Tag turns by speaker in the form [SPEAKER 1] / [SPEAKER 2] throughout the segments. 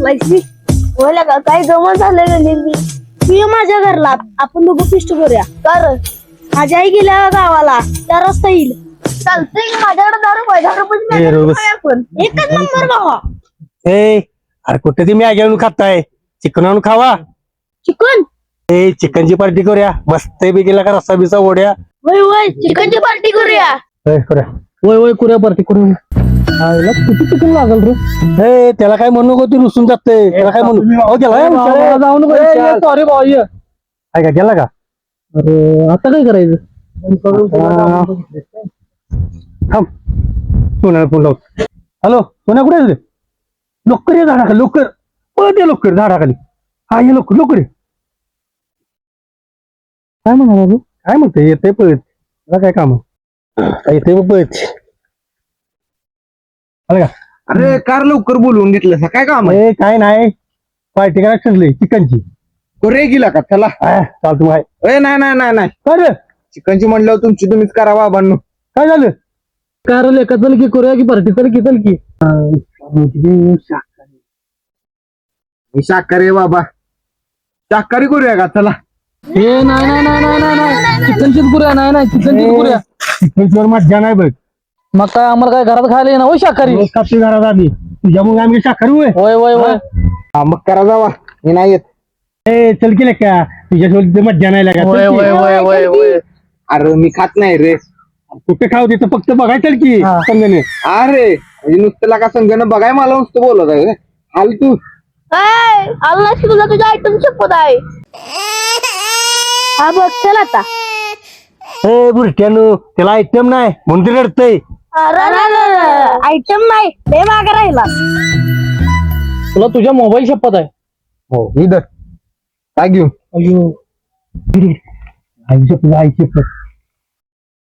[SPEAKER 1] का काय गमत झालं गणित मी तू ये माझ्या घरला आपण दोघं फिस्ट करूया. कर माझी आई गेल्या गावाला त्या रस्ता येईल. चालतंय की माझ्याकडे
[SPEAKER 2] ए,
[SPEAKER 1] रुपये
[SPEAKER 2] रोज.
[SPEAKER 1] आपण. एकच नंबर भावा.
[SPEAKER 2] ए अरे कुठे ती मॅगी आणून खाताय? चिकन आणून खावा.
[SPEAKER 1] चिकन?
[SPEAKER 2] ए चिकनची पार्टी करूया. मस्त बी गेला का रस्सा बिसा ओढ्या.
[SPEAKER 1] वय वय चिकनची पार्टी करूया.
[SPEAKER 2] ए, करूया. वय वय करूया पार्टी करूया आईला किती चिकन लागल रे? ए त्याला काय म्हणू नको ती रुसून जाते. त्याला काय म्हणू? अहो, गेला जाऊन सॉरी भाऊ काय का गेला का? अरे आता काय करायचं? थांब. सोन्याला फोन लावतो. हॅलो सोन्या कुठे आहे? रे लोकर ये झाडाखाली लोकर. पळत ये लोकर झाडाखाली. हा ये लोकर लोकर ये. काय म्हणाला काय म्हणते येते पळत. काय काम आहे? येते पळत. आलं का?
[SPEAKER 3] अरे कार लवकर बोलवून घेतलं काय काम आहे?
[SPEAKER 2] ए, काय नाही. पार्टी करायला ठरली चिकनची.
[SPEAKER 3] रे गेला का? चला.
[SPEAKER 2] हा, चालतं आहे.
[SPEAKER 3] ए नाही नाही नाही नाही.
[SPEAKER 2] काय रे?
[SPEAKER 3] चिकनची म्हणल्यावर तुमची तुम्हीच करा बाबांनो.
[SPEAKER 2] काय झालं? काय रे का चल की करूया की पार्टी चल की चल की.
[SPEAKER 3] मी शाकाहारी आहे बाबा. शाकाहारी करूया का? चला.
[SPEAKER 2] ए नाही नाही नाही नाही नाही चिकनचीच करूया नाही नाही चिकनचीच करूया चिकनचीवर मज्जा नाही बघ.
[SPEAKER 4] मग काय आम्हाला काय घरात खायला येणार? होय शाकाहारी?
[SPEAKER 2] रोज खातो घरात आम्ही. तुझ्यामुळे आम्ही शाखारू आहे
[SPEAKER 4] होय होय होय.
[SPEAKER 3] हा? मग करा जावा. मी नाही येत.
[SPEAKER 2] ए चल की का तुझ्यासोबत मज्जा नाही लागा
[SPEAKER 4] होय होय होय होय होय.
[SPEAKER 3] अरे मी खात नाही रे.
[SPEAKER 2] कुठे खाऊ तिथं फक्त बघायचं चल की.
[SPEAKER 4] हा.
[SPEAKER 2] संगणे
[SPEAKER 3] अरे म्हणजे नुसतं लागा संघ बघाय मला नुसतं बोलत आहे रे. हाल तू.
[SPEAKER 1] काय आलं की तुला तुझा आयटम शिकवत आहे. हा बघ चल आता.
[SPEAKER 2] ए बुरट्यानो त्याला आयटम नाही म्हणून ते रडतय.
[SPEAKER 1] आयटम नाही. ते मागे राहिला.
[SPEAKER 4] तुला तुझ्या मोबाईल शपथ आहे.
[SPEAKER 3] हो इधर काय घेऊ?
[SPEAKER 4] अयो.
[SPEAKER 2] आई शपथ आई शपथ.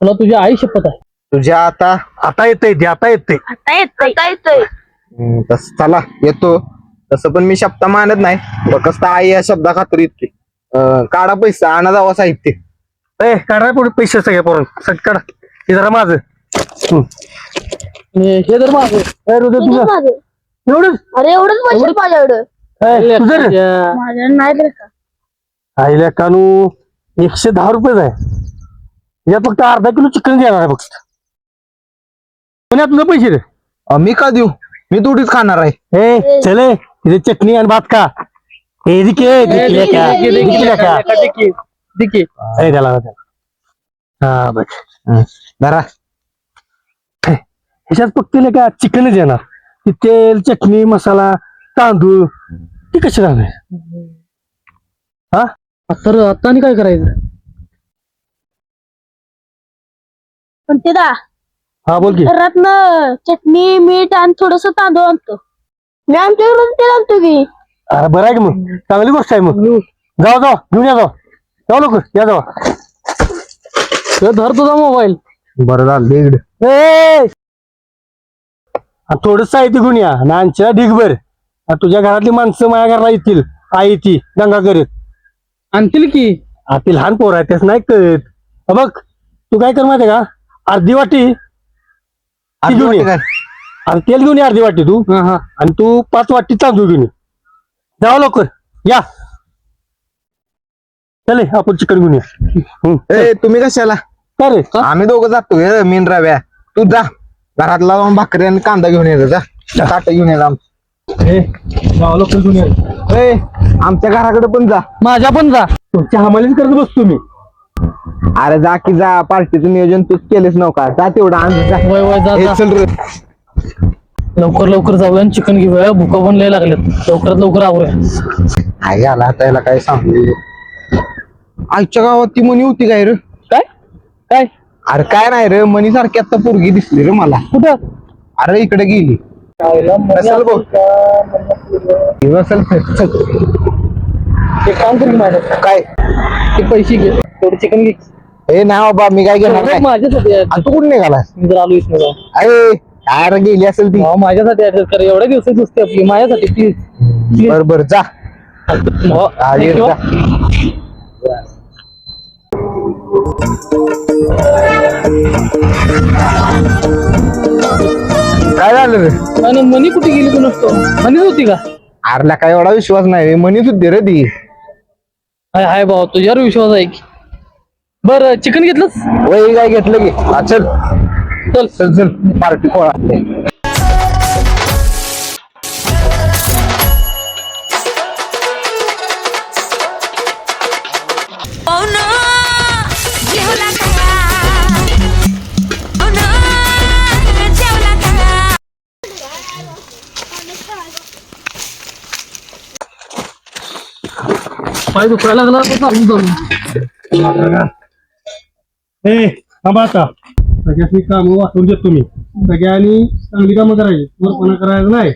[SPEAKER 4] तुला तुझ्या आई शपथ आहे.
[SPEAKER 3] तुझ्या आता
[SPEAKER 2] आता येतंय ते आता येतंय.
[SPEAKER 1] आता येतोय. आता येतोय.
[SPEAKER 3] हम्म, तस चला येतो. तसं पण मी शब्द मानत नाही. फक्त आई या शब्दा खातर इतके काढा पैसा आणा जावा साहित्य.
[SPEAKER 2] ए काढा पुढे पैसे सगळे पोरण सट काढा हे जरा माझं.
[SPEAKER 4] हे हे तर माझं
[SPEAKER 2] ए, हृदय
[SPEAKER 1] तुझं.
[SPEAKER 2] तुझं
[SPEAKER 1] माझं.
[SPEAKER 2] एवढंच
[SPEAKER 1] अरे एवढंच पैसे माझ्याकडं.
[SPEAKER 2] ए, तुझं रे.
[SPEAKER 4] तुझ्या-
[SPEAKER 1] माझ्या नाही बरं का?
[SPEAKER 2] आईला कानू एकशे दहा रुपये आहे यात फक्त अर्धा किलो चिकन देणार आहे फक्त. पुण्यात तुझं पैसे रे?
[SPEAKER 3] मी का देऊ? मी थोडीच खाणार आहे.
[SPEAKER 2] ए चले तिथे चटणी आणि भात का हे दिके दिके का
[SPEAKER 4] दिकी, दिकी,
[SPEAKER 2] दिकी का
[SPEAKER 4] दिकी, दिकी.
[SPEAKER 2] ए, त्याला त्याला. हा बघ.
[SPEAKER 3] जरा
[SPEAKER 2] ह्याच्यात फक्त नाही का चिकनच येणार. ती तेल चटणी मसाला तांदूळ ती कशी राहणार?
[SPEAKER 4] तर आता आणि काय करायचं?
[SPEAKER 1] पण ते दा
[SPEAKER 2] हा बोल की.
[SPEAKER 1] रत्न चटणी मीठ आणि थोडस तांदूळ आणतो. मी आमच्याकडून ते आणतो की.
[SPEAKER 2] अरे बरं आहे की मग. चांगली गोष्ट आहे मग. जाऊ जाऊ. घेऊन या जाऊ. जाऊ लोक या जाऊ.
[SPEAKER 4] धर तुझा मोबाईल.
[SPEAKER 3] बरं झालं. दे इकडे.
[SPEAKER 2] ए थोडस साहित्य घेऊन या आणि आमच्या ढिगभर. आणि तुझ्या घरातली माणसं माझ्या घराला येतील. आई ती दंगा करत.
[SPEAKER 4] आणतील की?
[SPEAKER 2] आता लहान पोर आहे त्याच नाही कळत. बघ तू काय कर माहितीये का? अर्धी वाटी ती घेऊन ये. आणि तेल घेऊन ये अर्धी वाटी तू.
[SPEAKER 4] हा हा.
[SPEAKER 2] आणि तू पाच वाटी तांदूळ घेऊन ये. जाऊ लवकर. या. चले आपण चिकन घेऊन ये. हम्म.
[SPEAKER 3] ए तुम्ही कशाला?
[SPEAKER 2] काय रे?
[SPEAKER 3] आम्ही दोघं जातो मीन रव्या. तू जा. घरातला जाऊन भाकरी आणि कांदा घेऊन येतो जा ताट घेऊन येतो आम-
[SPEAKER 2] ए, जाऊ लवकर घेऊन ये.
[SPEAKER 3] ए आमच्या घराकडे पण जा.
[SPEAKER 4] माझ्या पण जा.
[SPEAKER 2] तुमच्या हमालीच करत बसतो मी.
[SPEAKER 3] अरे जा की जा पार्टीचं नियोजन तूच केलेस नव्हता जा तेवढं
[SPEAKER 4] वय वय जा जा. लवकर लवकर जाऊया आणि चिकन घेऊया भुका पण लय लागल्यात लवकरात लवकर आवरूया
[SPEAKER 3] आई आला आता याला काय सांगू? आईच्या गावात ती मनी होती काय रे?
[SPEAKER 4] काय? काय?
[SPEAKER 3] अरे काय नाही रे मनी सारखी आता पोरगी दिसली रे मला.
[SPEAKER 4] कुठं?
[SPEAKER 3] अरे इकडे गेली. नसेल बघ. ही.
[SPEAKER 4] ते काम कर माझ्या
[SPEAKER 3] काय?
[SPEAKER 4] ते पैसे घे. तेवढं चिकन घे.
[SPEAKER 3] ए नाही बाबा मी काय घेणार नाही.
[SPEAKER 4] माझ्यासाठी आहे.
[SPEAKER 3] आणि तू कुठे निघालास?
[SPEAKER 4] मी जर आलो.
[SPEAKER 3] अरे काय रे गेली असेल ती.
[SPEAKER 4] हा, माझ्यासाठी ऍडजस्ट कर एवढ्या दिवसाची सुस्ती आपली. माझ्यासाठी प्लीज
[SPEAKER 3] बर बर
[SPEAKER 4] हो,
[SPEAKER 3] हा. जा. काय झालं रे?
[SPEAKER 4] आणि मनी कुठे गेली तू नसतो? मनीच होती का?
[SPEAKER 3] आरला काय एवढा विश्वास नाही म्हणत होती रे ती.
[SPEAKER 4] हाय हाय भाऊ तुझ्यावर विश्वास आहे की? बर चिकन घेतलंस?
[SPEAKER 3] वय काय घेतलं की? हा, चल.
[SPEAKER 4] चल.
[SPEAKER 3] चल चल पार्टी पोळा.
[SPEAKER 4] पाय दुखायला लागला तर चालून जाऊन
[SPEAKER 2] ए थांबा आता सगळ्यांनी कामं वाटून देतो मी सगळ्यांनी चांगली कामं करायची मरपणा करायचं नाही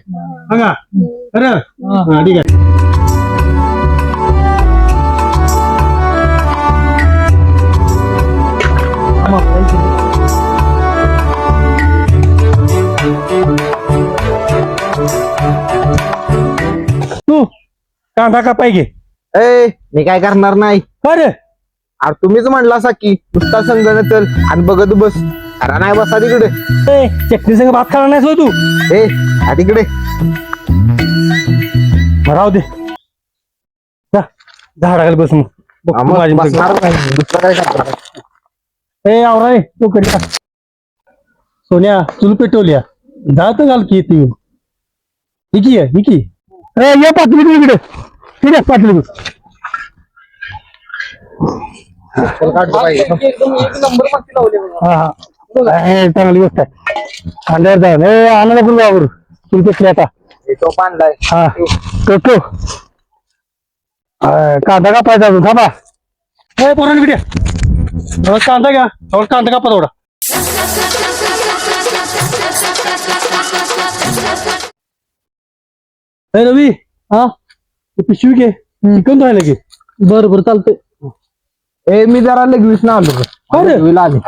[SPEAKER 2] बघा खरं हा ठीक आहे तू कांदा कापाय घे
[SPEAKER 3] ए मी काय करणार नाही.
[SPEAKER 2] अरे.
[SPEAKER 3] अरे तुम्हीच म्हणला असा की नुसता संगण चल आणि बघत बस. अरे नाही बसा तिकडे.
[SPEAKER 2] ए, चटणी संग भात खाणार नाहीस होय तू?
[SPEAKER 3] ए तिकडे.
[SPEAKER 2] राहू दे. जा झाडाखाली बस मग बघतो माझी मुलगी.
[SPEAKER 3] बसणार नाही दुसरं काय करणार
[SPEAKER 2] ए आवराय तू कधी. सोन्या चूल पेटवल्या जात घाल की ती. हिकी आहे हिकी ए ये तू इकडे. ठीक आहे पाटली. हा हा. चांगली गोष्ट आहे. अंधार जाऊन. ए आणायला पण चूल पेटली आता.
[SPEAKER 3] हे
[SPEAKER 2] हा. तो कांदा कापायचा अजून. थांबा. ए पोरांनी बिड्या थोडा कांदा घ्या. थोडा कांदा कापा थोडा. ए रवी.
[SPEAKER 4] हा?
[SPEAKER 2] ते पिशवी घे. चिकन धुवायला घे
[SPEAKER 4] बर बर चालतंय.
[SPEAKER 3] ए मी जरा लगवीच ना आलो. लगवीला आले.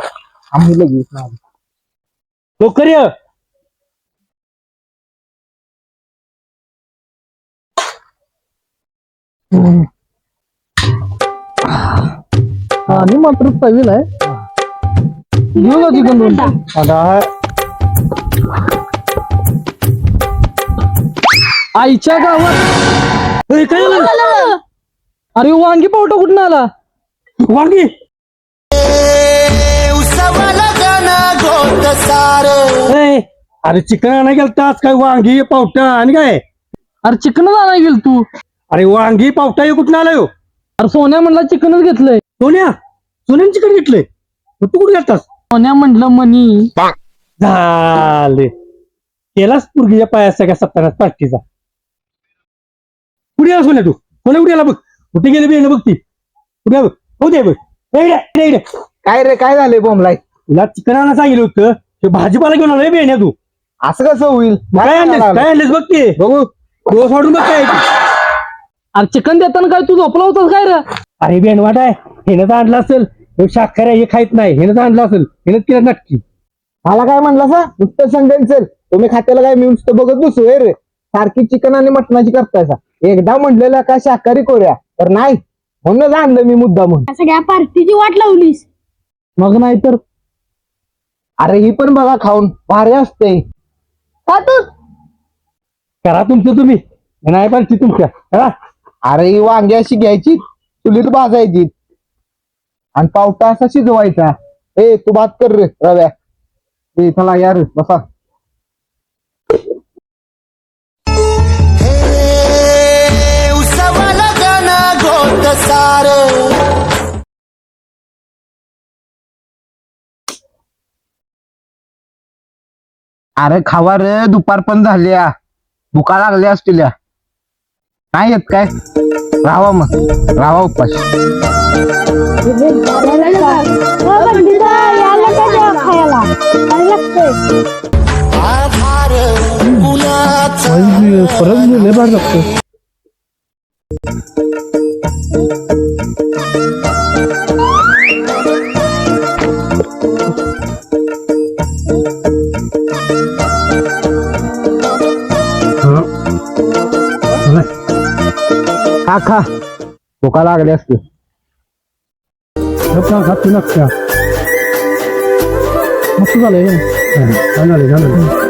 [SPEAKER 3] आम्ही लगवीच ना आलो.
[SPEAKER 2] लवकर ये.
[SPEAKER 4] आणि मात्र चवील आहे. घेऊ का चिकन दोन
[SPEAKER 2] आता हा
[SPEAKER 4] आईच्या गावात.
[SPEAKER 2] ए, काय झालं
[SPEAKER 4] अरे वांगी पावटा कुठून आला?
[SPEAKER 2] वांगी. ए, अरे चिकन आणायला गेलतास काय? वांगी पावटा आणि काय?
[SPEAKER 4] अरे चिकनच आणाय गेल तू.
[SPEAKER 2] अरे वांगी पावटा हे कुठं आलाय हो?
[SPEAKER 4] अरे सोन्या म्हणला चिकनच घेतलंय.
[SPEAKER 2] सोन्या? सोन्याने चिकन घेतलंय? मग तू कुठे गेलतास
[SPEAKER 4] सोन्या म्हटलं मनी.
[SPEAKER 2] झाले. केलास पुरगीच्या पायात सगळ्या सप्ताहात पार्टीचा. कुठे गेला सोन्या तू? सोन्या कुठे गेला बघ? कुठे गेले बेन बघ ती? कुठे बघ? हो दे बघ. इकडे, इकडे.
[SPEAKER 3] काय रे काय झालंय बोंबलाय?
[SPEAKER 2] तुला चिकन आणायला सांगितलं होतं ते भाजीपाला घेऊन आलोय बेण्या तू.
[SPEAKER 3] असं कसं होईल?
[SPEAKER 2] काय आणलेस? काय आणलेस बघ ते?
[SPEAKER 3] बघू.
[SPEAKER 2] डोस वाढून बघ काय.
[SPEAKER 4] अरे चिकन देताना काय तू झोपला होतास काय रे?
[SPEAKER 2] अरे बेनवाट आहे. हेनच आणलं असेल. हे शाखर आहे हे खायत नाही. हेनच आणलं असेल. हेनच केलं नक्की.
[SPEAKER 3] मला काय म्हणला सा नुसतं संगण चल तुम्ही खात्याला काय मी नुसतं बघत बसू रे? सारखी चिकन आणि मटणाची करताय सा. एकदा म्हणलेलं का शाकाहारी कोऱ्या? तर नाही. म्हणूनच आणलं मी मुद्दा म्हणून.
[SPEAKER 1] सगळ्या पार्टीची वाट लावलीस.
[SPEAKER 4] मग नाही तर?
[SPEAKER 3] अरे ही पण बघा खाऊन. भारी असते.
[SPEAKER 1] तू?
[SPEAKER 2] करा तुमचं तुम्ही. नाही पाहिजे तुमच्या. करा.
[SPEAKER 3] अरे ही वांगी अशी घ्यायची. चुलीत भाजायची. आणि पावटा असा शिजवायचा. ए तू भात कर रे रव्या. ए चला यार बसा. अरे खावा रे दुपार पण झाल्या. भुका लागल्या असतील या. नाही येत काय? राहावा मग. राहावा
[SPEAKER 1] काय लागतंय
[SPEAKER 4] परत लय भारी लागतो
[SPEAKER 3] खा खा भुका लागल्या असतील
[SPEAKER 2] खाती नक्का
[SPEAKER 4] मस्त झालंय
[SPEAKER 2] झालं झालं.